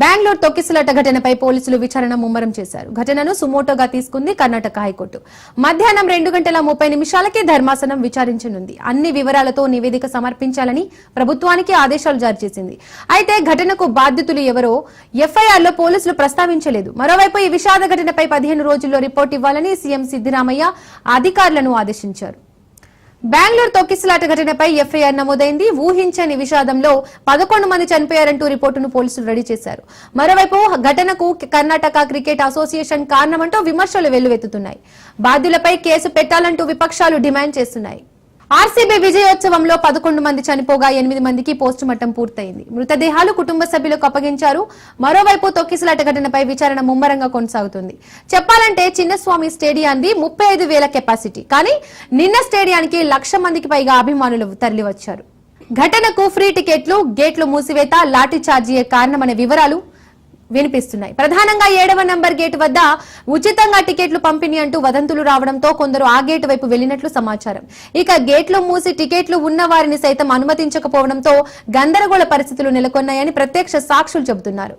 బెంగళూరు తొక్కిసలాట ఘటనపై పోలీసులు విచారణ ముమ్మరం చేశారు. ఘటనను సుమోటోగా తీసుకుంది కర్ణాటక హైకోర్టు. మధ్యాహ్నం రెండు గంటల ముప్పై నిమిషాలకే ధర్మాసనం విచారించనుంది. అన్ని వివరాలతో నివేదిక సమర్పించాలని ప్రభుత్వానికి ఆదేశాలు జారీ చేసింది. అయితే ఘటనకు బాధ్యతలు ఎవరో ఎఫ్ఐఆర్లో పోలీసులు ప్రస్తావించలేదు. మరోవైపు ఈ విషాద ఘటనపై పదిహేను రోజుల్లో రిపోర్ట్ ఇవ్వాలని సీఎం సిద్దిరామయ్య అధికారులను ఆదేశించారు. బెంగళూరు తొక్కిసలాట ఘటనపై ఎఫ్ఐఆర్ నమోదైంది. ఊహించని విషాదంలో పదకొండు మంది చనిపోయారంటూ రిపోర్టును పోలీసులు రెడీ చేశారు. మరోవైపు ఘటనకు కర్ణాటక క్రికెట్ అసోసియేషన్ కారణమంటూ విమర్శలు వెల్లువెత్తుతున్నాయి. బాధ్యులపై కేసు పెట్టాలంటూ విపక్షాలు డిమాండ్ చేస్తున్నాయి. ఆర్సీబీ విజయోత్సవంలో పదకొండు మంది చనిపోగా ఎనిమిది మందికి పోస్టుమార్టం పూర్తయింది. మృతదేహాలు కుటుంబ సభ్యులకు అప్పగించారు. మరోవైపు తొక్కిసలాట ఘటనపై విచారణ ముమ్మరంగా కొనసాగుతుంది. చెప్పాలంటే చిన్నస్వామి స్టేడియాన్ని ముప్పై ఐదు వేల కెపాసిటీ. కానీ నిన్న స్టేడియానికి లక్ష మందికి పైగా అభిమానులు తరలివచ్చారు. ఘటనకు ఫ్రీ టికెట్లు గేట్లు మూసివేత లాఠీ చార్జీయే కారణమనే వివరాలు వినిపిస్తున్నాయి. ప్రధానంగా ఏడవ నంబర్ గేట్ వద్ద ఉచితంగా టికెట్లు పంపిణీ అంటూ వదంతులు రావడంతో కొందరు ఆ గేటు వైపు వెళ్ళినట్లు సమాచారం. ఇక గేట్లు మూసి టికెట్లు ఉన్న వారిని సైతం అనుమతించకపోవడంతో గందరగోళ పరిస్థితులు నెలకొన్నాయని ప్రత్యక్ష సాక్షులు చెబుతున్నారు.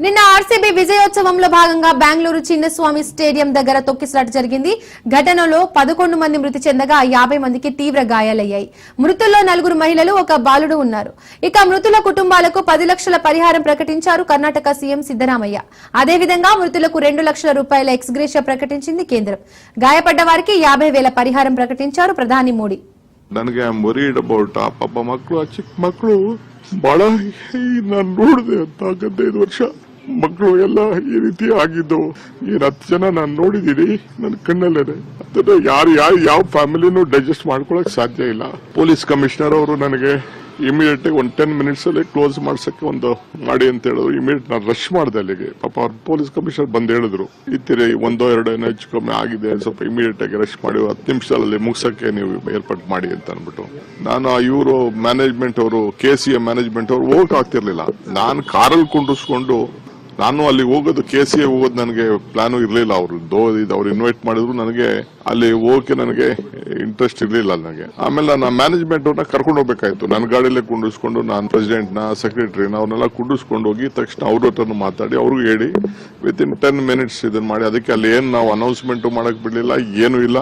నిన్న ఆర్సీబీ విజయోత్సవంలో భాగంగా బెంగళూరు చిన్నస్వామి స్టేడియం దగ్గర తొక్కిసలాట జరిగింది ఘటనలో పదకొండు మంది మృతి చెందగా యాభై మందికి తీవ్ర గాయాలయ్యాయి మృతుల్లో నలుగురు మహిళలు ఒక బాలుడు ఉన్నారు ఇక మృతుల కుటుంబాలకు పది లక్షల పరిహారం ప్రకటించారు కర్ణాటక సీఎం సిద్దరామయ్య అదేవిధంగా మృతులకు రెండు లక్షల రూపాయల ఎక్స్గ్రేషియా ప్రకటించింది కేంద్రం గాయపడ్డ వారికి యాభై వేల పరిహారం ಪ್ರಕಟಿಂಚಾರು ಪ್ರಧಾನಿ ಮೋದಿ ನನಗೆ ಐ ಆಮ್ ವರೀಡ್ ಅಬೌಟ್ ಆ ಪಾಪ ಮಕ್ಕಳು ಆ ಚಿಕ್ಕ ಮಕ್ಕಳು ಬಹಳ ನಾನು ನೋಡಿದೆ ಅಂತ ಹದಿನೈದು ವರ್ಷ ಮಕ್ಕಳು ಎಲ್ಲ ಈ ರೀತಿ ಆಗಿದ್ದು ಏನ್ ಹತ್ತು ಜನ ನಾನು ನೋಡಿದ್ದೀರಿ ನನ್ನ ಕಣ್ಣಲ್ಲೇ ಅದನ್ನ ಯಾರು ಯಾರು ಯಾವ ಫ್ಯಾಮಿಲಿನೂ ಡೈಜೆಸ್ಟ್ ಮಾಡ್ಕೊಳಕ್ ಸಾಧ್ಯ ಇಲ್ಲ. ಪೊಲೀಸ್ ಕಮಿಷನರ್ ಅವರು ನನಗೆ ಇಮಿಡಿಯೇಟ್ ಒಂದು ಟೆನ್ ಮಿನಿಟ್ಸ್ ಅಲ್ಲಿ ಕ್ಲೋಸ್ ಮಾಡ್ಸಕ್ಕೆ ಒಂದು ಮಾಡಿ ಅಂತ ಹೇಳಿದ್ರು. ಇಮಿಡಿಯೇಟ್ ನಾನು ರಶ್ ಮಾಡಿದೆ ಅಲ್ಲಿಗೆ. ಪಾಪ ಅವ್ರ ಪೊಲೀಸ್ ಕಮಿಷನರ್ ಬಂದು ಹೇಳಿದ್ರು ಇತ್ತಿರಿ ಒಂದೋ ಎರಡೋ ಏನೋ ಹೆಚ್ಚು ಕಮ್ಮಿ ಆಗಿದೆ ಸ್ವಲ್ಪ ಇಮಿಡಿಯೇಟ್ ಆಗಿ ರಶ್ ಮಾಡಿ, ಹತ್ತು ನಿಮಿಷದಲ್ಲಿ ಮುಗಿಸೋಕ್ಕೆ ನೀವು ಏರ್ಪಾಟ್ ಮಾಡಿ ಅಂತ ಅಂದ್ಬಿಟ್ಟು. ನಾನು ಇವರು ಮ್ಯಾನೇಜ್ಮೆಂಟ್ ಅವರು ಕೆ ಸಿ ಎ ಮ್ಯಾನೇಜ್ಮೆಂಟ್ ಅವರು ಹೋಗಕ್ ಆಗ್ತಿರ್ಲಿಲ್ಲ. ನಾನು ಕಾರಲ್ಲಿ ಕುಂಡಿಸ್ಕೊಂಡು ನಾನು ಅಲ್ಲಿ ಹೋಗೋದು ಕೆ ಸಿ ಹೋಗೋದು ನನಗೆ ಪ್ಲಾನು ಇರಲಿಲ್ಲ ಅವರು ದೋ ಇದು ಅವ್ರು ಇನ್ವೈಟ್ ಮಾಡಿದ್ರು ನನಗೆ ಅಲ್ಲಿ ಹೋಗಕ್ಕೆ ನನಗೆ ಇಂಟ್ರೆಸ್ಟ್ ಇರಲಿಲ್ಲ ನನಗೆ ಆಮೇಲೆ ನಾನು ಮ್ಯಾನೇಜ್ಮೆಂಟ್ ಅವ್ರನ್ನ ಕರ್ಕೊಂಡು ಹೋಗ್ಬೇಕಾಯ್ತು ನನ್ನ ಗಾಡಿಯಲ್ಲೇ ಕುಂಡಿಸ್ಕೊಂಡು ನಾನು ಪ್ರೆಸಿಡೆಂಟ್ನ ಸೆಕ್ರೆಟರಿನ ಅವ್ರನ್ನೆಲ್ಲ ಕುಂಡಿಸ್ಕೊಂಡು ಹೋಗಿ ತಕ್ಷಣ ಅವ್ರ ಹತ್ರನೂ ಮಾತಾಡಿ ಅವ್ರಿಗೂ ಹೇಳಿ ವಿತ್ ಇನ್ ಟೆನ್ ಮಿನಿಟ್ಸ್ ಇದನ್ನ ಮಾಡಿ ಅದಕ್ಕೆ ಅಲ್ಲಿ ಏನು ನಾವು ಅನೌನ್ಸ್ಮೆಂಟ್ ಮಾಡಕ್ ಬಿಡ್ಲಿಲ್ಲ ಏನೂ ಇಲ್ಲ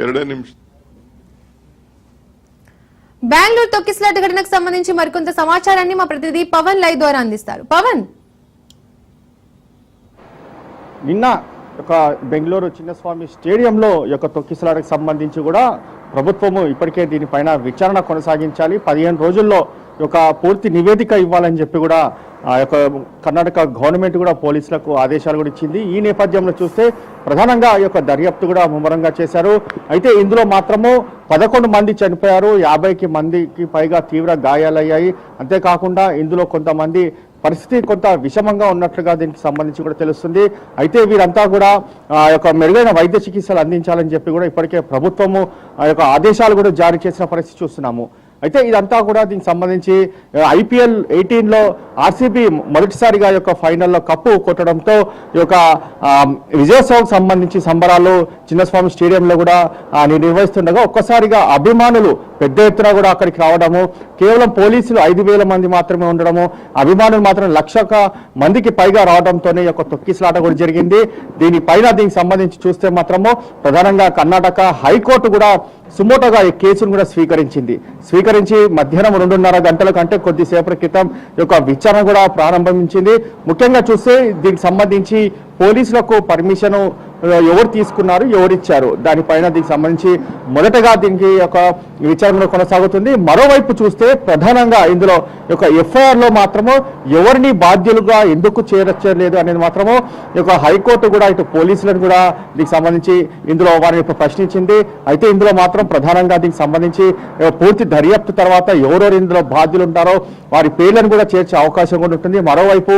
ಎರಡೇ ನಿಮಿಷ బెంగళూరు తొక్కిసలాట ఘటనకు సంబంధించి మరికొంత సమాచారాన్ని మా ప్రతినిధి పవన్ లైవ్ ద్వారా అందిస్తారు పవన్ నిన్న యొక్క బెంగళూరు చిన్నస్వామి స్టేడియంలో యొక్క తొక్కిసలాటకు సంబంధించి కూడా ప్రభుత్వము ఇప్పటికే దీనిపైన విచారణ కొనసాగించాలి. పదిహేను రోజుల్లో ఒక యొక్క పూర్తి నివేదిక ఇవ్వాలని చెప్పి కూడా ఆ యొక్క కర్ణాటక గవర్నమెంట్ కూడా పోలీసులకు ఆదేశాలు కూడా ఇచ్చింది. ఈ నేపథ్యంలో చూస్తే ప్రధానంగా ఈ యొక్క దర్యాప్తు కూడా ముమ్మరంగా చేశారు. అయితే ఇందులో మాత్రము పదకొండు మంది చనిపోయారు. యాభైకి మందికి పైగా తీవ్ర గాయాలయ్యాయి. అంతేకాకుండా ఇందులో కొంతమంది పరిస్థితి కొంత విషమంగా ఉన్నట్లుగా దీనికి సంబంధించి కూడా తెలుస్తుంది. అయితే వీరంతా కూడా ఆ యొక్క మెరుగైన వైద్య చికిత్సలు అందించాలని చెప్పి కూడా ఇప్పటికే ప్రభుత్వము ఆ యొక్క ఆదేశాలు కూడా జారీ చేసిన పరిస్థితి చూస్తున్నాము. అయితే ఇదంతా కూడా దీనికి సంబంధించి ఐపీఎల్ ఎయిటీన్లో ఆర్సీబీ మొదటిసారిగా యొక్క ఫైనల్లో కప్పు కొట్టడంతో ఈ యొక్క విజయోత్సవం సంబంధించి సంబరాలు చిన్నస్వామి స్టేడియంలో కూడా నిర్వహిస్తుండగా ఒక్కసారిగా అభిమానులు పెద్ద ఎత్తున కూడా అక్కడికి రావడము కేవలం పోలీసులు ఐదు వేల మంది మాత్రమే ఉండడము అభిమానులు మాత్రం లక్షక మందికి పైగా రావడంతోనే యొక్క తొక్కిసలాట కూడా జరిగింది. దీనిపైన దీనికి సంబంధించి చూస్తే మాత్రము ప్రధానంగా కర్ణాటక హైకోర్టు కూడా సుమోటోగా ఈ కేసును కూడా స్వీకరించింది. స్వీకరించి మధ్యాహ్నం రెండున్నర గంటల కంటే కొద్దిసేపటి క్రితం యొక్క విచారణ కూడా ప్రారంభించింది. ముఖ్యంగా చూస్తే దీనికి సంబంధించి పోలీసులకు పర్మిషన్ ఎవరు తీసుకున్నారు ఎవరిచ్చారు? దానిపైన దీనికి సంబంధించి మొదటగా దీనికి ఒక ఈ విచారణ కొనసాగుతుంది. మరోవైపు చూస్తే ప్రధానంగా ఇందులో యొక్క ఎఫ్ఐఆర్లో మాత్రము ఎవరిని బాధ్యులుగా ఎందుకు చేరచ్చలేదు అనేది మాత్రము యొక్క హైకోర్టు కూడా ఇటు పోలీసులను కూడా దీనికి సంబంధించి ఇందులో వారిని ప్రశ్నించింది. అయితే ఇందులో మాత్రం ప్రధానంగా దీనికి సంబంధించి పూర్తి దర్యాప్తు తర్వాత ఎవరెవరు ఇందులో బాధ్యులు ఉంటారో వారి పేర్లను కూడా చేర్చే అవకాశం కూడా ఉంటుంది. మరోవైపు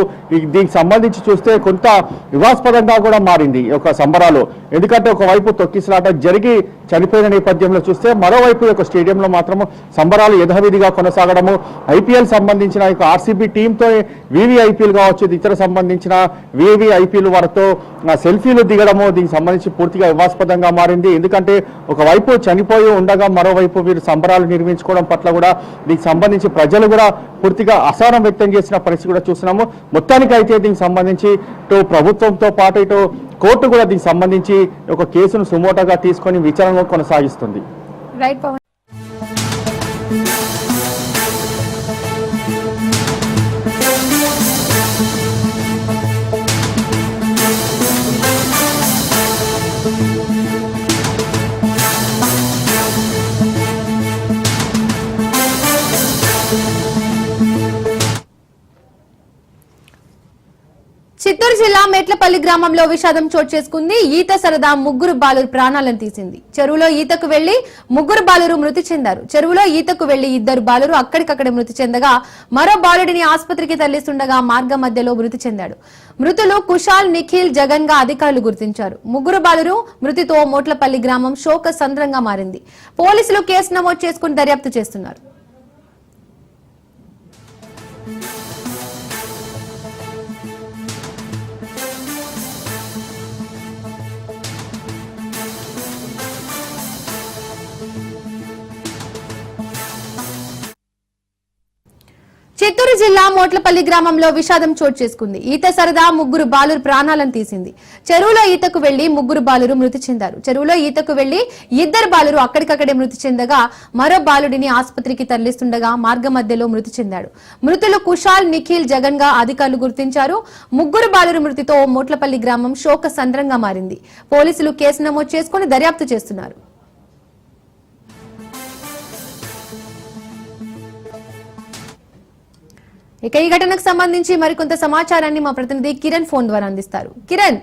దీనికి సంబంధించి చూస్తే కొంత వివాదాస్పదంగా కూడా మారింది ఈ యొక్క సంబరాలు. ఎందుకంటే ఒకవైపు తొక్కిసలాట జరిగి చనిపోయిన నేపథ్యంలో చూస్తే మరోవైపు యొక్క స్టేడియంలో మాత్రము సంబరాలు యథావిధిగా కొనసాగడము ఐపీఎల్ సంబంధించిన యొక్క ఆర్సీబీ టీంతో వివిఐపీలు కావచ్చు ఇతర సంబంధించిన వివిఐపీలు వారితో సెల్ఫీలు దిగడము దీనికి సంబంధించి పూర్తిగా వివాస్పదంగా మారింది. ఎందుకంటే ఒకవైపు చనిపోయి ఉండగా మరోవైపు వీరు సంబరాలు నిర్మించుకోవడం పట్ల కూడా దీనికి సంబంధించి ప్రజలు కూడా పూర్తిగా అసహనం వ్యక్తం చేసిన పరిస్థితి కూడా చూస్తున్నాము. మొత్తానికి అయితే దీనికి సంబంధించి ఇటు ప్రభుత్వంతో పాటు ఇటు కోర్టు కూడా దీనికి సంబంధించి ఒక కేసును సుమోటగా తీసుకొని విచారణ కొనసాగిస్తుంది. రైట్ చిత్తూరు జిల్లా మెట్లపల్లి గ్రామంలో విషాదం చోటు చేసుకుంది. ఈత సరదా ముగ్గురు బాలురు ప్రాణాలను తీసింది. చెరువులో ఈతకు వెళ్ళి ముగ్గురు బాలురు మృతి చెందారు. చెరువులో ఈతకు వెళ్ళి ఇద్దరు బాలురు అక్కడికక్కడే మృతి చెందగా మరో బాలుడిని ఆసుపత్రికి తరలిస్తుండగా మార్గ మధ్యలో మృతి చెందాడు. మృతులు కుషాల్ నిఖిల్ జగన్గా అధికారులు గుర్తించారు. ముగ్గురు బాలురు మృతితో మోట్లపల్లి గ్రామం శోక సంద్రంగా మారింది. పోలీసులు కేసు నమోదు చేసుకుని దర్యాప్తు చేస్తున్నారు. చిత్తూరు జిల్లా మోట్లపల్లి గ్రామంలో విషాదం చోటు చేసుకుంది. ఈత సరదా ముగ్గురు బాలురు ప్రాణాలను తీసింది. చెరువులో ఈతకు వెళ్ళి ముగ్గురు బాలురు మృతి చెందారు. చెరువులో ఈతకు వెళ్ళి ఇద్దరు బాలురు అక్కడికక్కడే మృతి చెందగా మరో బాలుడిని ఆసుపత్రికి తరలిస్తుండగా మార్గ మధ్యలో మృతి చెందాడు. మృతులు కుషాల్ నిఖిల్ జగన్గా అధికారులు గుర్తించారు. ముగ్గురు బాలురు మృతితో మోట్లపల్లి గ్రామం శోక సంద్రంగా మారింది. పోలీసులు కేసు నమోదు చేసుకుని దర్యాప్తు చేస్తున్నారు. ఇక ఈ ఘటనకు సంబంధించి మరికొంత సమాచారాన్ని మా ప్రతినిధి కిరణ్ ఫోన్ ద్వారా అందిస్తారు. కిరణ్!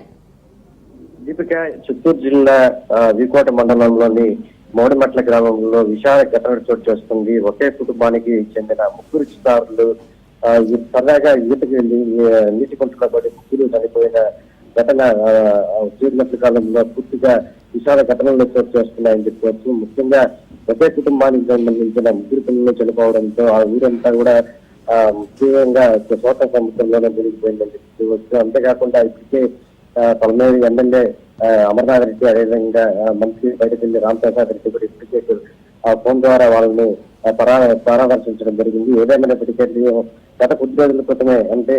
దీపిక చిత్తూరు జిల్లా వికోట మండలంలోని మౌడిమట్ల గ్రామంలో విశాల ఘటన చోటు చేస్తుంది ఒకే కుటుంబానికి చెందిన ముగ్గురు చితారులు సరదాగా ఈతకి వెళ్ళి నీటి కొంటలో పడి ముగ్గురు చనిపోయిన ఘటన ఆ, కాలంలో పూర్తిగా విశాల ఘటనలు చోటు చేస్తున్నాయని చెప్పవచ్చు. ముఖ్యంగా ఒకే కుటుంబానికి సంబంధించిన ముగ్గురు పిల్లలు చనిపోవడంతో ఆ ఊరంతా కూడా ముఖ్యంగా తీవ్రంగా సముద్రంలోనే మునిగిపోయిందని చెప్పుకోవచ్చు అంతేకాకుండా ఇప్పటికే ఆ, ఎమ్మెల్యే అమర్నాథ్ రెడ్డి అదేవిధంగా మంత్రి బయటకెళ్ళి రామ్ ప్రసాద్ రెడ్డి కూడా ఇప్పటికే ఆ ఫోన్ ద్వారా వాళ్ళని పరా పరామర్శించడం జరిగింది. ఏదేమైనప్పటికీ గత కొద్ది రోజుల క్రితమే అంటే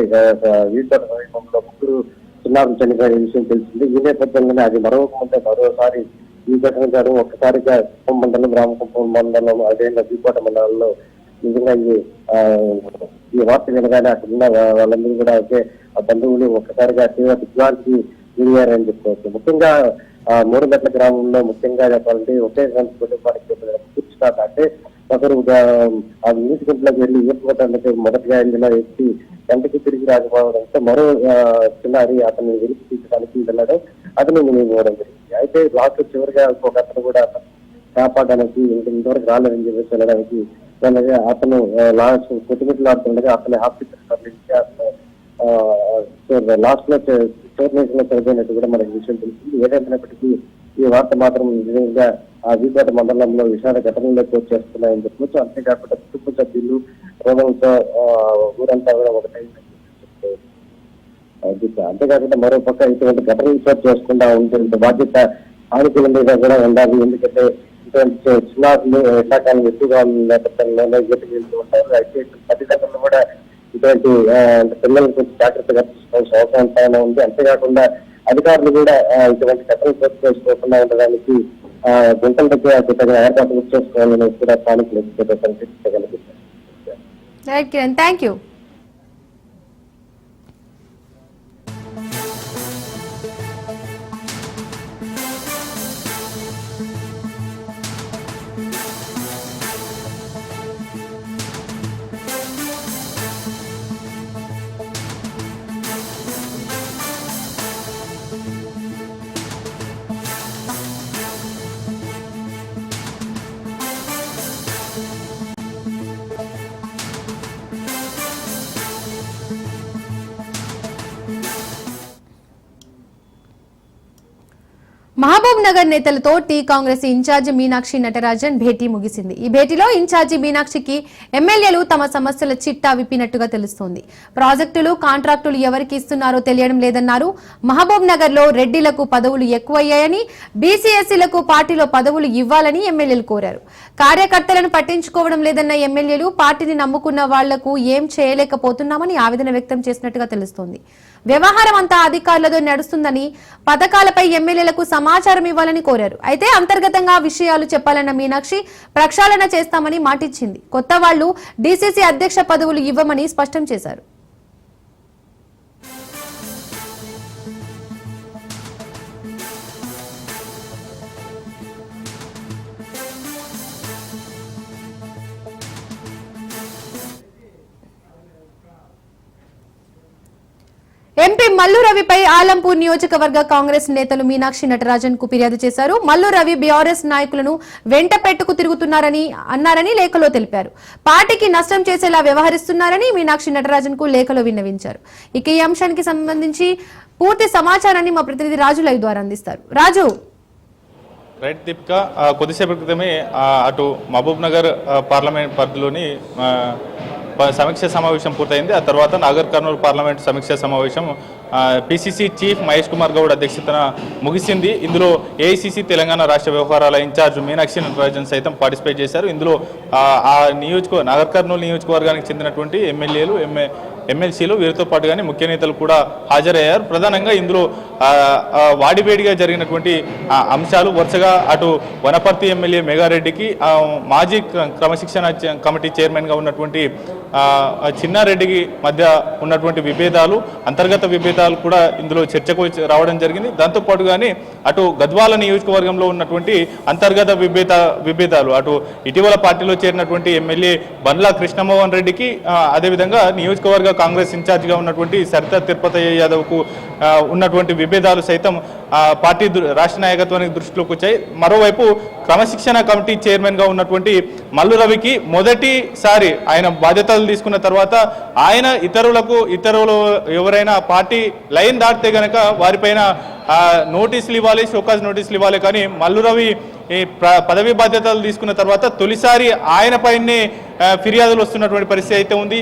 వీటిలో సమీపంలో ముగ్గురు చిన్నారులు చనిపోయిన విషయం తెలిసింది. ఈ నేపథ్యంలోనే అది మరొకముందే మరోసారి ఈ ఘటన గారు ఒక్కసారిగా కుప్పం మండలం రామకుప్పం మండలం అదేవిధంగా వీకోట మండలంలో నిజంగా ఈ ఈ వార్త వినగానే అక్కడున్న వాళ్ళందరూ కూడా అయితే ఆ బంధువులు ఒక్కసారిగా తీవ్ర దిగ్భ్రాంతికి గురయ్యారని చెప్పుకోవచ్చు. ముఖ్యంగా ఆ మూడు గంటల గ్రామంలో ముఖ్యంగా చెప్పాలంటే ఒకే కుటుంబానికి చెందిన ముగ్గురు స్టార్ట్ అంటే ఒకరు ఆ మ్యూజిక్ గుంట్లోకి వెళ్ళి ఈతపోవడానికి మొదటిగా వెళ్ళిన వ్యక్తి గంటకి తిరిగి రాకపోవడంతో మరో చిన్నారి అతన్ని వెలికి తీర్చడానికి వెళ్ళడం అతను మునిగిపోవడం జరిగింది. అయితే లాస్ట్ చివరిగా ఒక అతను కూడా కాపాడడానికి ఇంతవరకు రాలేదని చెప్పేసి వెళ్ళడానికి అలాగే అతను లాస్ట్ కొట్టుమిట్లాడుతుండగా అతని హాస్పిటల్ తరలించి అతను లాస్ట్లో టోర్నేషన్లో చనిపోయినట్టు కూడా మనకి విషయం తెలిసింది ఏదైనప్పటికీ ఈ వార్త మాత్రం నిజంగా ఆ వీకోట మండలంలో విషాద ఘటనలోకి వచ్చేస్తున్నాయని చెప్పవచ్చు అంతేకాకుండా కుటుంబ సభ్యులు రోగంతో ఊరంతా కూడా ఒకటై అది అంతేకాకుండా మరో పక్క ఇటువంటి ఘటనలు చోటు చేసుకుండా ఉంటే బాధ్యత ఆనుకూల మీద కూడా ఉండాలి. ఎందుకంటే చిన్నారులు ఎండాకాలం ఎక్కువగా ఉన్న నేపథ్యంలో ఈతకి వెళ్తూ ఉంటారు. అయితే తల్లిదండ్రులు కూడా ఇటువంటి ఆ, అంటే కొంచెం జాగ్రత్తగా తీసుకోవాల్సిన అవసరం పైన ఉంది. అంతేకాకుండా అధికారులు కూడా ఇటువంటి కథలు చోటు చేసుకోకుండా ఉండడానికి ఆ, గుంటల దగ్గర తగిన ఏర్పాట్లు చేసుకోవాలని కూడా స్థానికులు ఎదుగుతున్న థ్యాంక్ యూ మహబూబ్ నగర్ నేతలతో T Congress in charge Meenakshi Natarajan భేటీ ముగిసింది. ఈ భేటీలో ఇన్ఛార్జి మీనాక్షికి ఎమ్మెల్యేలు తమ సమస్యల చిట్టా విప్పినట్టుగా తెలుస్తోంది. ప్రాజెక్టులు కాంట్రాక్టులు ఎవరికి ఇస్తున్నారో తెలియడం లేదన్నారు. మహబూబ్ నగర్లో రెడ్డిలకు పదవులు ఎక్కువయ్యాయని బీసీఎస్సీలకు పార్టీలో పదవులు ఇవ్వాలని ఎమ్మెల్యేలు కోరారు. కార్యకర్తలను పట్టించుకోవడం లేదన్న ఎమ్మెల్యేలు పార్టీని నమ్ముకున్న వాళ్ళకు ఏం చేయలేకపోతున్నామని ఆవేదన వ్యక్తం చేసినట్టుగా తెలుస్తోంది. వ్యవహారం అంతా అధికారులతో నడుస్తుందని పథకాలపై ఎమ్మెల్యేలకు సమాచారం ఇవ్వాలని కోరారు. అయితే అంతర్గతంగా విషయాలు చెప్పాలన్న మీనాక్షి ప్రక్షాళన చేస్తామని మాటిచ్చింది. కొత్త వాళ్ళు డీసీసీ అధ్యక్ష పదవులు ఇవ్వమని స్పష్టం చేశారు. ఎంపీ మల్లు రవిపై ఆలంపూర్ నియోజకవర్గ కాంగ్రెస్ నేతలు మీనాక్షి నటరాజన్కు ఫిర్యాదు చేశారు. మల్లు రవి బీఆర్ఎస్ నాయకులను వెంట పెట్టుకు తిరుగుతున్నారని అన్నారని లేఖలో తెలిపారు. పార్టీకి నష్టం చేసేలా వ్యవహరిస్తున్నారని మీనాక్షి నటరాజన్కు లేఖలో విన్నవించారు. ఇక ఈ అంశానికి సంబంధించి పూర్తి సమాచారాన్ని మా ప్రతినిధి రాజు లైవ్ ద్వారా అందిస్తారు. రాజు. రైట్ దీపిక కొద్దిసేపటి క్రితమే అటు మహబూబ్ నగర్ పార్లమెంట్ పరిధిలోని సమీక్ష సమావేశం పూర్తయింది. ఆ తర్వాత నాగర్ కర్నూలు పార్లమెంట్ సమీక్ష సమావేశం పిసిసి చీఫ్ మహేష్ కుమార్ గౌడ్ అధ్యక్షతన ముగిసింది. ఇందులో ఏఐసిసి తెలంగాణ రాష్ట్ర వ్యవహారాల ఇన్ఛార్జ్ మీనాక్షి నటరాజన్ సైతం పార్టిసిపేట్ చేశారు. ఇందులో ఆ, నియోజక నాగర్ కర్నూలు నియోజకవర్గానికి చెందినటువంటి ఎమ్మెల్యేలు ఎంఏ ఎమ్మెల్సీలు వీరితో పాటుగానే ముఖ్య నేతలు కూడా హాజరయ్యారు. ప్రధానంగా ఇందులో వాడివేడిగా జరిగినటువంటి అంశాలు వరుసగా అటు వనపర్తి ఎమ్మెల్యే మెగారెడ్డికి మాజీ క్ర- క్రమశిక్షణ కమిటీ చైర్మన్గా ఉన్నటువంటి చిన్నారెడ్డికి మధ్య ఉన్నటువంటి విభేదాలు అంతర్గత విభేదాలు కూడా ఇందులో చర్చకు రావడం జరిగింది. దాంతోపాటు కానీ అటు గద్వాల నియోజకవర్గంలో ఉన్నటువంటి అంతర్గత విభేద విభేదాలు అటు ఇటీవల పార్టీలో చేరినటువంటి ఎమ్మెల్యే బండ్లా కృష్ణమోహన్ రెడ్డికి అదేవిధంగా నియోజకవర్గ కాంగ్రెస్ ఇన్ఛార్జిగా ఉన్నటువంటి సరిత తిరుపతి యాదవ్కు ఉన్నటువంటి విభేదాలు సైతం పార్టీ రాష్ట్ర నాయకత్వానికి దృష్టిలోకి వచ్చాయి. మరోవైపు క్రమశిక్షణ కమిటీ చైర్మన్గా ఉన్నటువంటి మల్లు రవికి మొదటిసారి ఆయన బాధ్యతలు తీసుకున్న తర్వాత ఆయన ఇతరులకు ఇతరులు ఎవరైనా పార్టీ లైన్ దాటితే గనక వారిపైన నోటీసులు ఇవ్వాలి షోకాజ్ నోటీసులు ఇవ్వాలి. కానీ మల్లు రవి ఈ పదవి బాధ్యతలు తీసుకున్న తర్వాత తొలిసారి ఆయన పైనే ఫిర్యాదులు వస్తున్నటువంటి పరిస్థితి అయితే ఉంది.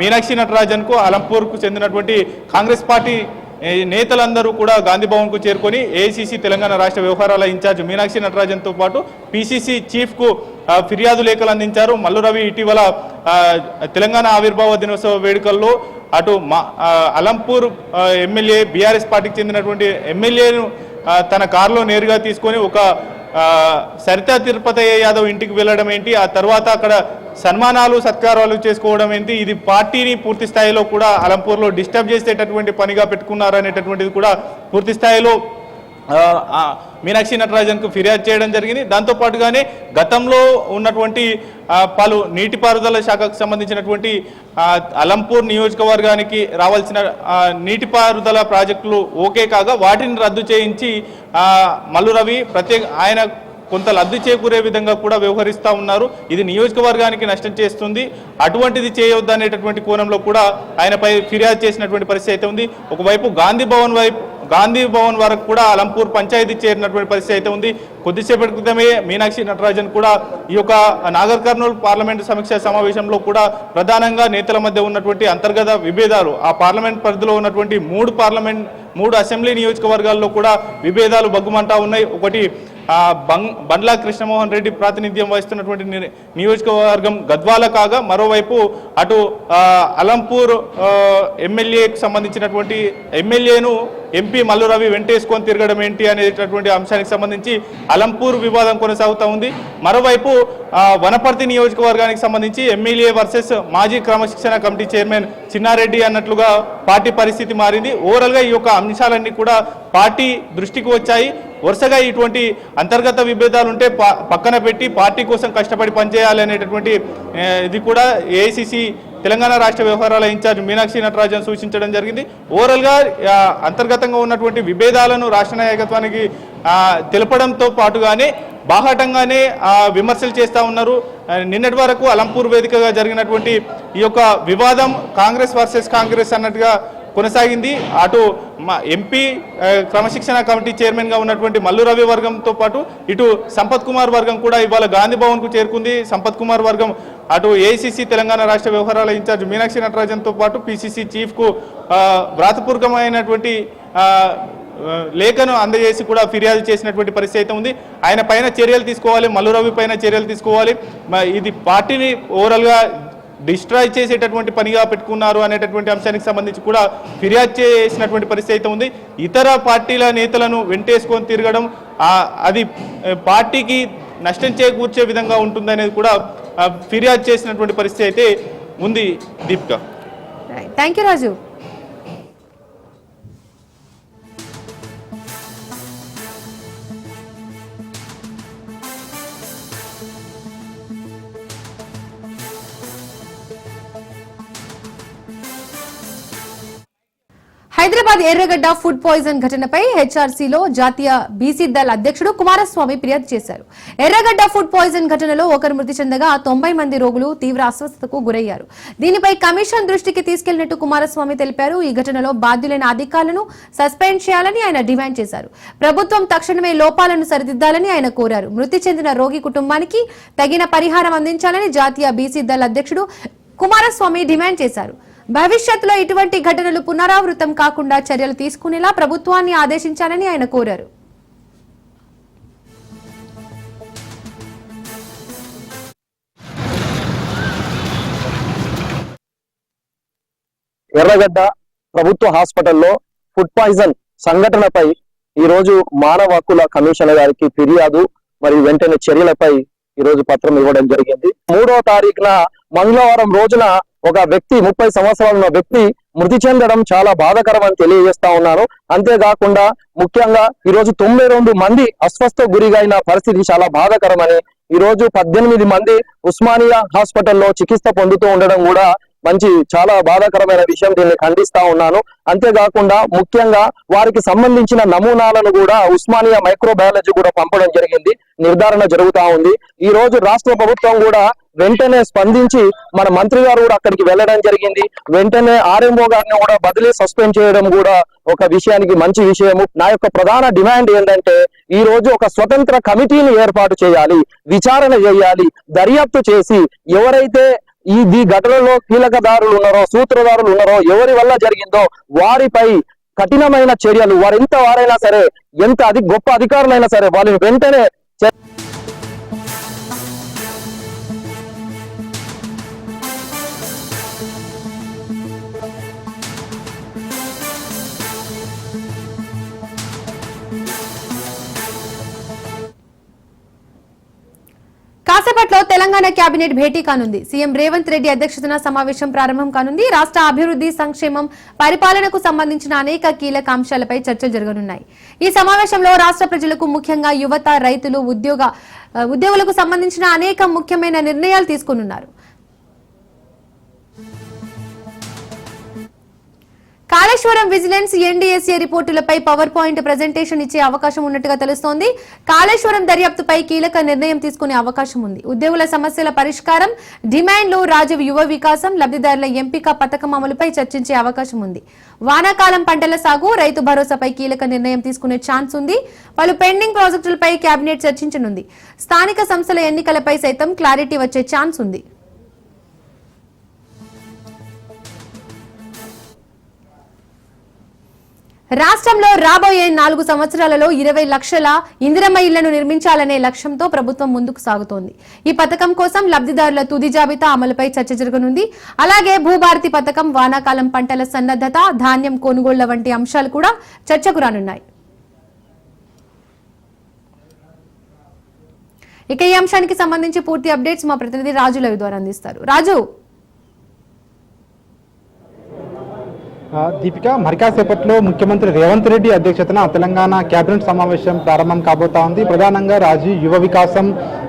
మీనాక్షి నటరాజన్కు అలంపూర్కు చెందినటువంటి కాంగ్రెస్ పార్టీ నేతలందరూ కూడా గాంధీ భవన్కు చేరుకొని ఏసీసీ తెలంగాణ రాష్ట్ర వ్యవహారాల ఇన్ఛార్జ్ మీనాక్షి నటరాజన్తో పాటు పిసిసి చీఫ్కు ఫిర్యాదు లేఖలు అందించారు. మల్లు రవి ఇటీవల తెలంగాణ ఆవిర్భావ దినోత్సవ వేడుకల్లో అటు మా అలంపూర్ ఎమ్మెల్యే బీఆర్ఎస్ పార్టీకి చెందినటువంటి ఎమ్మెల్యేను తన కారులో నేరుగా తీసుకొని ఒక సరితా తిరుపతి యాదవ్ ఇంటికి వెళ్ళడం ఏంటి? ఆ తర్వాత అక్కడ సన్మానాలు సత్కారాలు చేసుకోవడం ఏంటి? ఇది పార్టీని పూర్తి స్థాయిలో కూడా అలంపూర్లో డిస్టర్బ్ చేసేటటువంటి పనిగా పెట్టుకున్నారు అనేటటువంటిది కూడా పూర్తి స్థాయిలో మీనాక్షి నటరాజన్కు ఫిర్యాదు చేయడం జరిగింది. దాంతో పాటుగానే గతంలో ఉన్నటువంటి పలు నీటిపారుదల శాఖకు సంబంధించినటువంటి అలంపూర్ నియోజకవర్గానికి రావాల్సిన నీటిపారుదల ప్రాజెక్టులు ఓకే కాగా వాటిని రద్దు చేయించి మల్లురవి మల్లు రవి ప్రత్యేక ఆయన కొంత లబ్ధి చేకూరే విధంగా కూడా వ్యవహరిస్తూ ఉన్నారు. ఇది నియోజకవర్గానికి నష్టం చేస్తుంది. అటువంటిది చేయొద్దనేటటువంటి కోణంలో కూడా ఆయనపై ఫిర్యాదు చేసినటువంటి పరిస్థితి అయితే ఉంది. ఒకవైపు గాంధీ భవన్ వైపు గాంధీ భవన్ వరకు కూడా అలంపూర్ పంచాయతీ చేరినటువంటి పరిస్థితి అయితే ఉంది. కొద్దిసేపటి క్రితమే మీనాక్షి నటరాజన్ కూడా ఈ యొక్క నాగర్ కర్నూలు పార్లమెంటు సమీక్ష సమావేశంలో కూడా ప్రధానంగా నేతల మధ్య ఉన్నటువంటి అంతర్గత విభేదాలు ఆ పార్లమెంట్ పరిధిలో ఉన్నటువంటి మూడు పార్లమెంట్ మూడు అసెంబ్లీ నియోజకవర్గాల్లో కూడా విభేదాలు బగ్గుమంటా ఉన్నాయి. ఒకటి బంగ్ బండ్లా కృష్ణమోహన్ రెడ్డి ప్రాతినిధ్యం వహిస్తున్నటువంటి నియోజకవర్గం గద్వాల కాగా మరోవైపు అటు అలంపూర్ ఎమ్మెల్యేకి సంబంధించినటువంటి ఎమ్మెల్యేను ఎంపీ మల్లు రవి వెంటేసుకొని తిరగడం ఏంటి అనేటటువంటి అంశానికి సంబంధించి అలంపూర్ వివాదం కొనసాగుతూ ఉంది. మరోవైపు వనపర్తి నియోజకవర్గానికి సంబంధించి ఎమ్మెల్యే వర్సెస్ మాజీ క్రమశిక్షణ కమిటీ చైర్మన్ చిన్నారెడ్డి అన్నట్లుగా పార్టీ పరిస్థితి మారింది. ఓవరాల్గా ఈ యొక్క అంశాలన్నీ కూడా పార్టీ దృష్టికి వచ్చాయి. వరుసగా ఇటువంటి అంతర్గత విభేదాలు ఉంటే పక్కన పెట్టి పార్టీ కోసం కష్టపడి పనిచేయాలి అనేటటువంటి ఇది కూడా ఏఐసిసి తెలంగాణ రాష్ట్ర వ్యవహారాల ఇన్ఛార్జ్ మీనాక్షి నటరాజన్ సూచించడం జరిగింది. ఓవరాల్గా అంతర్గతంగా ఉన్నటువంటి విభేదాలను రాష్ట్ర నాయకత్వానికి తెలపడంతో పాటుగానే బాహాటంగానే విమర్శలు చేస్తూ ఉన్నారు. నిన్నటి వరకు అలంపూర్ వేదికగా జరిగినటువంటి ఈ యొక్క వివాదం కాంగ్రెస్ వర్సెస్ కాంగ్రెస్ అన్నట్టుగా కొనసాగింది. అటు మా ఎంపీ క్రమశిక్షణ కమిటీ చైర్మన్గా ఉన్నటువంటి మల్లు రవి వర్గంతో పాటు ఇటు సంపత్ కుమార్ వర్గం కూడా ఇవాళ గాంధీ భవన్కు చేరుకుంది. సంపత్ కుమార్ వర్గం అటు ఏసీసీ తెలంగాణ రాష్ట్ర వ్యవహారాల ఇన్ఛార్జ్ మీనాక్షి నటరాజన్తో పాటు పిసిసి చీఫ్కు వ్రాతపూర్వకమైనటువంటి లేఖను అందజేసి కూడా ఫిర్యాదు చేసినటువంటి పరిస్థితి అయితే ఉంది. ఆయన పైన చర్యలు తీసుకోవాలి మల్లు రవి పైన చర్యలు తీసుకోవాలి. ఇది పార్టీని ఓవరాల్గా డిస్ట్రాయ్ చేసేటటువంటి పనిగా పెట్టుకున్నారు అనేటటువంటి అంశానికి సంబంధించి కూడా ఫిర్యాదు చేసినటువంటి పరిస్థితి అయితే ఉంది. ఇతర పార్టీల నేతలను వెంటేసుకొని తిరగడం అది పార్టీకి నష్టం చేకూర్చే విధంగా ఉంటుందనేది కూడా ఫిర్యాదు చేసినటువంటి పరిస్థితి అయితే ఉంది Deepika. Thank you Raju Hyderabad Erragadda food poison ఘటనపై హెచ్ఆర్సీలో జాతీయ బీసీ దళ అధ్యక్షుడు కుమారస్వామి ఫిర్యాదు చేశారు. ఎర్రగడ్డ ఫుడ్ పాయిజన్ ఘటనలో ఒకరు మృతి చెందగా తొంభై మంది రోగులు తీవ్ర అస్వస్థతకు గురయ్యారు. దీనిపై కమిషన్ దృష్టికి తీసుకెళ్ళినట్టు కుమారస్వామి తెలిపారు. ఈ ఘటనలో బాధ్యులైన అధికారులను సస్పెండ్ చేయాలని ఆయన డిమాండ్ చేశారు. ప్రభుత్వం తక్షణమే లోపాలను సరిదిద్దాలని ఆయన కోరారు. మృతి చెందిన రోగి కుటుంబానికి తగిన పరిహారం అందించాలని జాతీయ బీసీ దళ అధ్యక్షుడు కుమారస్వామి డిమాండ్ చేశారు. భవిష్యత్తులో ఇటువంటి ఘటనలు పునరావృతం కాకుండా చర్యలు తీసుకునేలా ప్రభుత్వాన్ని ఆదేశించాలని ఆయన కోరారు. ఎర్రగడ్డ ప్రభుత్వ హాస్పిటల్లో ఫుడ్ పాయిజన్ సంఘటనపై ఈ రోజు మానవ హక్కుల కమిషనర్ గారికి ఫిర్యాదు మరియు వెంటనే చర్యలపై ఈ రోజు పత్రం ఇవ్వడం జరిగింది. మూడో తారీఖున మంగళవారం రోజున ఒక వ్యక్తి ముప్పై సంవత్సరాల ఉన్న వ్యక్తి మృతి చెందడం చాలా బాధాకరం అని తెలియజేస్తా ఉన్నాను. అంతేకాకుండా ముఖ్యంగా ఈ రోజు తొంభై రెండు మంది అస్వస్థ గురిగైన పరిస్థితి చాలా బాధాకరమని ఈరోజు పద్దెనిమిది మంది ఉస్మానియా హాస్పిటల్లో చికిత్స పొందుతూ ఉండడం కూడా మంచి చాలా బాధాకరమైన విషయం దీన్ని ఖండిస్తా ఉన్నాను. అంతేకాకుండా ముఖ్యంగా వారికి సంబంధించిన నమూనాలను కూడా ఉస్మానియా మైక్రోబయాలజీ కూడా పంపడం జరిగింది. నిర్ధారణ జరుగుతా ఉంది. ఈ రోజు రాష్ట్ర ప్రభుత్వం కూడా వెంటనే స్పందించి మన మంత్రి గారు కూడా అక్కడికి వెళ్ళడం జరిగింది. వెంటనే ఆర్ఎంఓ గారిని కూడా బదిలీ సస్పెండ్ చేయడం కూడా ఒక విషయానికి మంచి విషయము. నా యొక్క ప్రధాన డిమాండ్ ఏంటంటే ఈ రోజు ఒక స్వతంత్ర కమిటీని ఏర్పాటు చేయాలి విచారణ చేయాలి దర్యాప్తు చేసి ఎవరైతే ఈ ఈ ఘటనలో కీలకదారులు ఉన్నారో సూత్రధారులు ఉన్నారో ఎవరి వల్ల జరిగిందో వారిపై కఠినమైన చర్యలు వారు ఎంత వారైనా సరే ఎంత అది గొప్ప అధికారులైనా సరే వాళ్ళని వెంటనే కాసేపట్లో తెలంగాణ కేబినెట్ భేటీ కానుంది. సీఎం రేవంత్ రెడ్డి అధ్యక్షతన సమావేశం ప్రారంభం కానుంది. రాష్ట్ర అభివృద్ధి సంక్షేమం పరిపాలనకు సంబంధించిన అనేక కీలక అంశాలపై చర్చలు జరగనున్నాయి. ఈ సమావేశంలో రాష్ట్ర ప్రజలకు ముఖ్యంగా యువత రైతులు ఉద్యోగ ఉద్యోగులకు సంబంధించిన అనేక ముఖ్యమైన నిర్ణయాలు తీసుకోనున్నారు. కాళేశ్వరం విజిలెన్స్ ఎన్డీఎస్ఏ రిపోర్టులపై పవర్ పాయింట్ ప్రజెంటేషన్ ఇచ్చే అవకాశం ఉన్నట్టుగా తెలుస్తోంది. కాళేశ్వరం దర్యాప్తుపై కీలక నిర్ణయం తీసుకునే అవకాశం ఉంది. ఉద్యోగుల సమస్యల పరిష్కారం డిమాండ్లు రాజీవ్ యువ వికాసం లబ్ధిదారుల ఎంపిక పథకం అమలుపై చర్చించే అవకాశం ఉంది. వానాకాలం పంటల సాగు రైతు భరోసాపై కీలక నిర్ణయం తీసుకునే ఛాన్స్ ఉంది. పలు పెండింగ్ ప్రాజెక్టులపై కేబినెట్ చర్చించనుంది. స్థానిక సంస్థల ఎన్నికలపై సైతం క్లారిటీ వచ్చే ఛాన్స్ ఉంది. రాష్ట్రంలో రాబోయే నాలుగు సంవత్సరాలలో ఇరవై లక్షల ఇందిరమ్మ ఇళ్ళను నిర్మించాలనే లక్ష్యంతో ప్రభుత్వం ముందుకు సాగుతోంది. ఈ పథకం కోసం లబ్ధిదారుల తుది జాబితా అమలుపై చర్చ జరగనుంది. అలాగే భూభారతి పథకం వానాకాలం పంటల సన్నద్ధత ధాన్యం కొనుగోళ్ళ వంటి అంశాలు కూడా చర్చకు రానున్నాయి. ఇక ఈ అంశానికి సంబంధించి పూర్తి అప్డేట్స్ మా ప్రతినిధి రాజు లవి ద్వారా అందిస్తారు. రాజు! దీపిక మరికాసేపట్లో ముఖ్యమంత్రి రేవంత్ రెడ్డి అధ్యక్షతన తెలంగాణ కేబినెట్ సమావేశం ప్రారంభం కాబోతా ఉంది. ప్రధానంగా రాజీ యువ వికాసం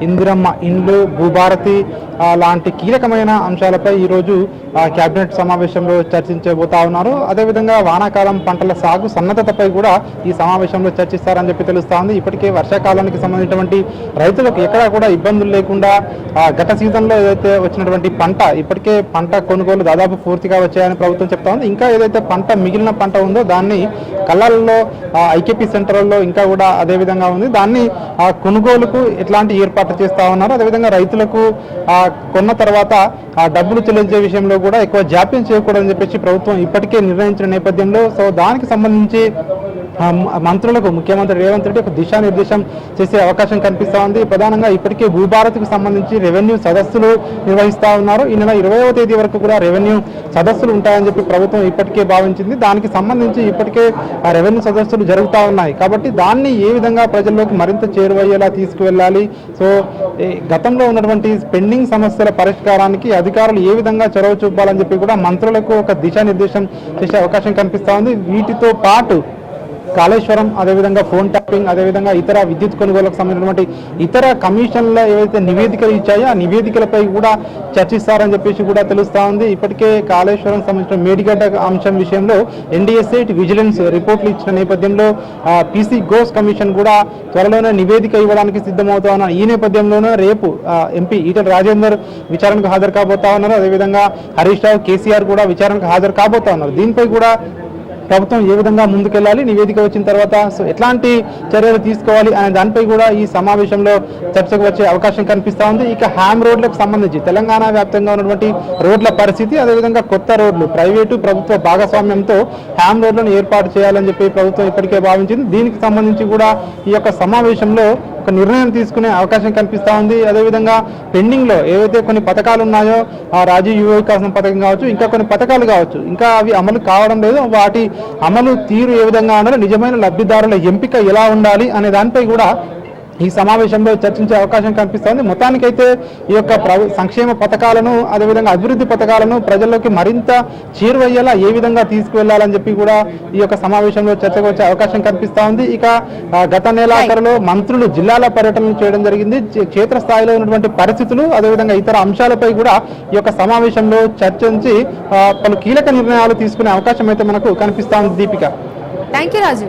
ఇందిరమ్మ ఇండ్లు భూభారతి లాంటి కీలకమైన అంశాలపై ఈరోజు కేబినెట్ సమావేశంలో చర్చించబోతా ఉన్నారు. అదేవిధంగా వానాకాలం పంటల సాగు సన్నద్ధతపై కూడా ఈ సమావేశంలో చర్చిస్తారని చెప్పి తెలుస్తా ఉంది. ఇప్పటికే వర్షాకాలానికి సంబంధించినటువంటి రైతులకు ఎక్కడా కూడా ఇబ్బందులు లేకుండా గత సీజన్లో ఏదైతే వచ్చినటువంటి పంట ఇప్పటికే పంట కొనుగోలు దాదాపు పూర్తిగా వచ్చాయని ప్రభుత్వం చెప్తా ఉంది. ఇంకా ఏదైతే ఏదైతే పంట మిగిలిన పంట ఉందో దాన్ని కళ్ళల్లో ఐకేపీ సెంటర్లలో ఇంకా కూడా అదే విధంగా ఉంది. దాన్ని ఆ కొనుగోలుకు ఎట్లాంటి ఏర్పాట్లు చేస్తా ఉన్నారు? అదేవిధంగా రైతులకు ఆ కొన్న తర్వాత ఆ డబ్బులు చెల్లించే విషయంలో కూడా ఎక్కువ జాప్యం చేయకూడదని చెప్పేసి ప్రభుత్వం ఇప్పటికే నిర్ణయించిన నేపథ్యంలో సో దానికి సంబంధించి మంత్రులకు ముఖ్యమంత్రి రేవంత్ రెడ్డి ఒక దిశానిర్దేశం చేసే అవకాశం కనిపిస్తూ ఉంది. ప్రధానంగా ఇప్పటికే భూభారత్కు సంబంధించి రెవెన్యూ సదస్సులు నిర్వహిస్తూ ఉన్నారు. ఈ నెల ఇరవైవ తేదీ వరకు కూడా రెవెన్యూ సదస్సులు ఉంటాయని చెప్పి ప్రభుత్వం ఇప్పటికే భావించింది. దానికి సంబంధించి ఇప్పటికే ఆ రెవెన్యూ సదస్సులు జరుగుతూ ఉన్నాయి. కాబట్టి దాన్ని ఏ విధంగా ప్రజల్లోకి మరింత చేరువయ్యేలా తీసుకువెళ్ళాలి? సో గతంలో ఉన్నటువంటి పెండింగ్ సమస్యల పరిష్కారానికి అధికారులు ఏ విధంగా చొరవ చూపాలని చెప్పి కూడా మంత్రులకు ఒక దిశానిర్దేశం చేసే అవకాశం కనిపిస్తూ ఉంది. వీటితో పాటు కాళేశ్వరం అదేవిధంగా ఫోన్ ట్యాపింగ్ అదేవిధంగా ఇతర విద్యుత్ కొనుగోలుకు సంబంధించినటువంటి ఇతర కమిషన్ల ఏవైతే నివేదికలు ఇచ్చాయో ఆ నివేదికలపై కూడా చర్చిస్తారని చెప్పేసి కూడా తెలుస్తా ఉంది. ఇప్పటికే కాళేశ్వరం సంబంధించిన మేడిగడ్డ అంశం విషయంలో ఎన్డీఎస్ఏ విజిలెన్స్ రిపోర్ట్లు ఇచ్చిన నేపథ్యంలో పీసీ గోస్ కమిషన్ కూడా త్వరలోనే నివేదిక ఇవ్వడానికి సిద్ధమవుతా ఉన్నారు ఈ నేపథ్యంలోనే రేపు ఎంపీ ఈటల రాజేందర్ విచారణకు హాజరు కాబోతా ఉన్నారు. అదేవిధంగా హరీష్ రావు కేసీఆర్ కూడా విచారణకు హాజరు కాబోతా ఉన్నారు. దీనిపై కూడా ప్రభుత్వం ఏ విధంగా ముందుకెళ్ళాలి నివేదిక వచ్చిన తర్వాత సో ఎట్లాంటి చర్యలు తీసుకోవాలి అనే దానిపై కూడా ఈ సమావేశంలో చర్చకు వచ్చే అవకాశం కనిపిస్తా ఉంది. ఇక హ్యామ్ రోడ్లకు సంబంధించి తెలంగాణ వ్యాప్తంగా ఉన్నటువంటి రోడ్ల పరిస్థితి అదేవిధంగా కొత్త రోడ్లు ప్రైవేటు ప్రభుత్వ భాగస్వామ్యంతో హ్యామ్ రోడ్లను ఏర్పాటు చేయాలని చెప్పి ప్రభుత్వం ఇప్పటికే భావించింది. దీనికి సంబంధించి కూడా ఈ యొక్క సమావేశంలో ఒక నిర్ణయం తీసుకునే అవకాశం కనిపిస్తూ ఉంది. అదేవిధంగా పెండింగ్లో ఏవైతే కొన్ని పథకాలు ఉన్నాయో ఆ రాజీవ్ యువ వికాసం పథకం కావచ్చు ఇంకా కొన్ని పథకాలు కావచ్చు ఇంకా అవి అమలు కావడం లేదు. వాటి అమలు తీరు ఏ విధంగా ఉండాలి నిజమైన లబ్ధిదారుల ఎంపిక ఎలా ఉండాలి అనే దానిపై కూడా ఈ సమావేశంలో చర్చించే అవకాశం కనిపిస్తోంది. మొత్తానికైతే ఈ యొక్క సంక్షేమ పథకాలను అదేవిధంగా అభివృద్ధి పథకాలను ప్రజల్లోకి మరింత చేరువయ్యేలా ఏ విధంగా తీసుకువెళ్ళాలని చెప్పి కూడా ఈ యొక్క సమావేశంలో చర్చకు వచ్చే అవకాశం కనిపిస్తా ఉంది. ఇక గత నెలాఖరులో మంత్రులు జిల్లాల పర్యటనలు చేయడం జరిగింది. క్షే- క్షేత్రస్థాయిలో ఉన్నటువంటి పరిస్థితులు అదేవిధంగా ఇతర అంశాలపై కూడా ఈ యొక్క సమావేశంలో చర్చించి పలు కీలక నిర్ణయాలు తీసుకునే అవకాశం అయితే మనకు కనిపిస్తా ఉంది దీపిక. Thank you Raju